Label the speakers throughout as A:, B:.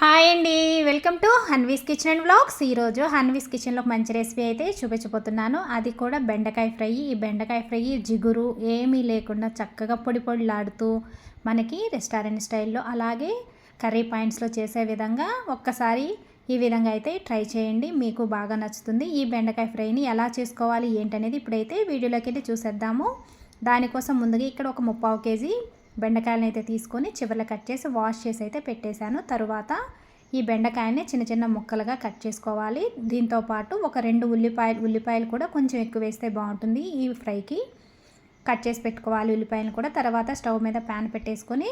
A: Hi అండి. Welcome to Hanvi's kitchen and vlogs. ఈరోజు హన్వీస్ కిచెన్లో మంచి రెసిపీ అయితే చూపించబోతున్నాను. అది కూడా బెండకాయ ఫ్రై. ఈ బెండకాయ ఫ్రై జిగురు ఏమీ లేకుండా చక్కగా పొడి పొడిలాడుతూ మనకి రెస్టారెంట్ స్టైల్లో అలాగే కర్రీ పాయింట్స్లో చేసే విధంగా ఒక్కసారి ఈ విధంగా అయితే ట్రై చేయండి. మీకు బాగా నచ్చుతుంది. ఈ బెండకాయ ఫ్రైని ఎలా చేసుకోవాలి ఏంటనేది ఇప్పుడైతే వీడియోలోకి వెళ్ళి చూసేద్దాము. దానికోసం ముందుగా ఇక్కడ ఒక ముప్పావు కేజీ బెండకాయలను అయితే తీసుకొని చివరిలో కట్ చేసి వాష్ చేసి అయితే పెట్టేశాను. తరువాత ఈ బెండకాయని చిన్న చిన్న ముక్కలుగా కట్ చేసుకోవాలి. దీంతో పాటు ఒక రెండు ఉల్లిపాయలు ఉల్లిపాయలు కూడా కొంచెం ఎక్కువ వేస్తే బాగుంటుంది ఈ ఫ్రైకి. కట్ చేసి పెట్టుకోవాలి ఉల్లిపాయలు కూడా. తర్వాత స్టవ్ మీద ప్యాన్ పెట్టేసుకొని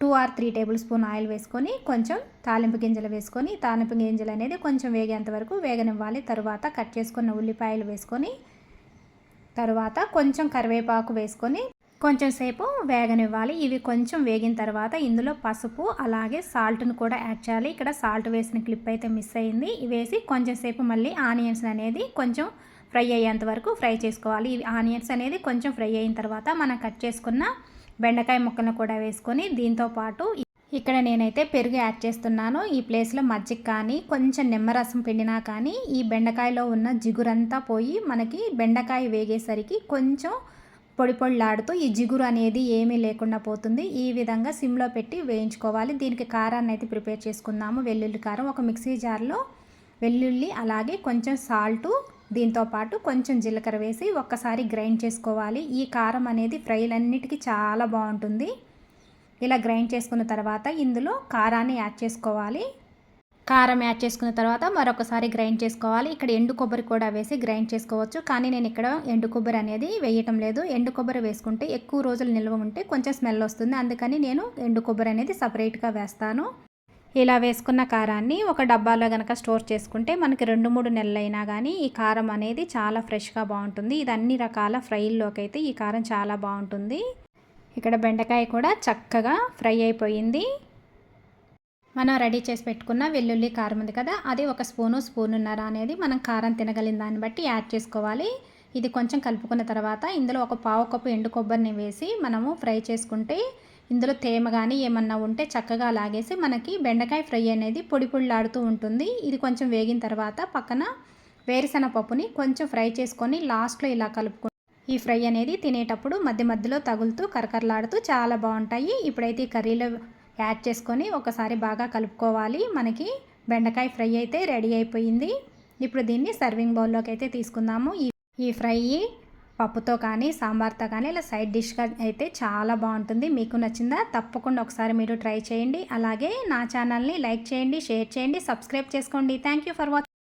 A: two or three tablespoon oil వేసుకొని కొంచెం తాలింపు గింజలు వేసుకొని తాలింపు గింజలు అనేది కొంచెం వేగేంత వరకు వేగనివ్వాలి. తర్వాత కట్ చేసుకున్న ఉల్లిపాయలు వేసుకొని తర్వాత కొంచెం కరివేపాకు వేసుకొని కొంచెం సేపు వేగనివ్వాలి. ఇవి కొంచెం వేగిన తర్వాత ఇందులో పసుపు అలాగే సాల్ట్ను కూడా యాడ్ చేయాలి. ఇక్కడ సాల్ట్ వేసిన క్లిప్ అయితే మిస్ అయింది. వేసి కొంచెం సేపు మళ్ళీ ఆనియన్స్ అనేది కొంచెం ఫ్రై అయ్యేంత వరకు ఫ్రై చేసుకోవాలి. ఇవి ఆనియన్స్ అనేది కొంచెం ఫ్రై అయిన తర్వాత మనం కట్ చేసుకున్న బెండకాయ ముక్కలను కూడా వేసుకొని దీంతో పాటు ఇక్కడ నేనైతే పెరుగు యాడ్ చేస్తున్నాను. ఈ ప్లేస్లో మజ్జిగ కానీ కొంచెం నిమ్మరసం పిండినా కానీ ఈ బెండకాయలో ఉన్న జిగురంతా పోయి మనకి బెండకాయ వేగేసరికి కొంచెం పొడి పొడిలాడుతూ ఈ జిగురు అనేది ఏమీ లేకుండా పోతుంది. ఈ విధంగా సిమ్లో పెట్టి వేయించుకోవాలి. దీనికి కారాన్ని అయితే ప్రిపేర్ చేసుకుందాము. వెల్లుల్లి కారం ఒక మిక్సీ జార్లో వెల్లుల్లి అలాగే కొంచెం సాల్టు దీంతో పాటు కొంచెం జీలకర్ర వేసి ఒక్కసారి గ్రైండ్ చేసుకోవాలి. ఈ కారం అనేది ఫ్రైలన్నిటికీ చాలా బాగుంటుంది. ఇలా గ్రైండ్ చేసుకున్న తర్వాత ఇందులో కారాన్ని యాడ్ చేసుకోవాలి. కారం యాడ్ చేసుకున్న తర్వాత మరొకసారి గ్రైండ్ చేసుకోవాలి. ఇక్కడ ఎండు కొబ్బరి కూడా వేసి గ్రైండ్ చేసుకోవచ్చు. కానీ నేను ఇక్కడ ఎండు కొబ్బరి అనేది వేయటం లేదు. ఎండు కొబ్బరి వేసుకుంటే ఎక్కువ రోజులు నిల్వ ఉంటే కొంచెం స్మెల్ వస్తుంది. అందుకని నేను ఎండు కొబ్బరి అనేది సపరేట్గా వేస్తాను. ఇలా వేసుకున్న కారాన్ని ఒక డబ్బాలో కనుక స్టోర్ చేసుకుంటే మనకి రెండు మూడు నెలలైనా కానీ ఈ కారం అనేది చాలా ఫ్రెష్గా బాగుంటుంది. ఇది అన్ని రకాల ఫ్రైల్లోకి అయితే ఈ కారం చాలా బాగుంటుంది. ఇక్కడ బెండకాయ కూడా చక్కగా ఫ్రై అయిపోయింది. మనం రెడీ చేసి పెట్టుకున్న వెల్లుల్లి కారం ఉంది కదా అది ఒక స్పూను స్పూనున్నర అనేది మనం కారం తినగలిగిన దాన్ని బట్టి యాడ్ చేసుకోవాలి. ఇది కొంచెం కలుపుకున్న తర్వాత ఇందులో ఒక పావు కప్పు ఎండు కొబ్బరిని వేసి మనము ఫ్రై చేసుకుంటే ఇందులో తేమ కానీ ఏమన్నా ఉంటే చక్కగా లాగేసి మనకి బెండకాయ ఫ్రై అనేది పొడి పొడిలాడుతూ ఉంటుంది. ఇది కొంచెం వేగిన తర్వాత పక్కన వేరుశెనగ పప్పుని కొంచెం ఫ్రై చేసుకొని లాస్ట్లో ఇలా కలుపుకుంటాం ఈ ఫ్రై అనేది తినేటప్పుడు మధ్య మధ్యలో తగులుతూ కరకరలాడుతూ చాలా బాగుంటాయి. ఇప్పుడైతే ఈ కర్రీలో యాడ్ చేసుకొని ఒకసారి బాగా కలుపుకోవాలి. మనకి బెండకాయ ఫ్రై అయితే రెడీ అయిపోయింది. ఇప్పుడు దీన్ని సర్వింగ్ బౌల్లోకి అయితే తీసుకుందాము. ఈ ఈ ఫ్రై పప్పుతో కానీ సాంబార్తో కానీ ఇలా సైడ్ డిష్గా అయితే చాలా బాగుంటుంది. మీకు నచ్చిందా తప్పకుండా ఒకసారి మీరు ట్రై చేయండి. అలాగే నా ఛానల్ని లైక్ చేయండి షేర్ చేయండి సబ్స్క్రైబ్ చేసుకోండి. Thank you for watching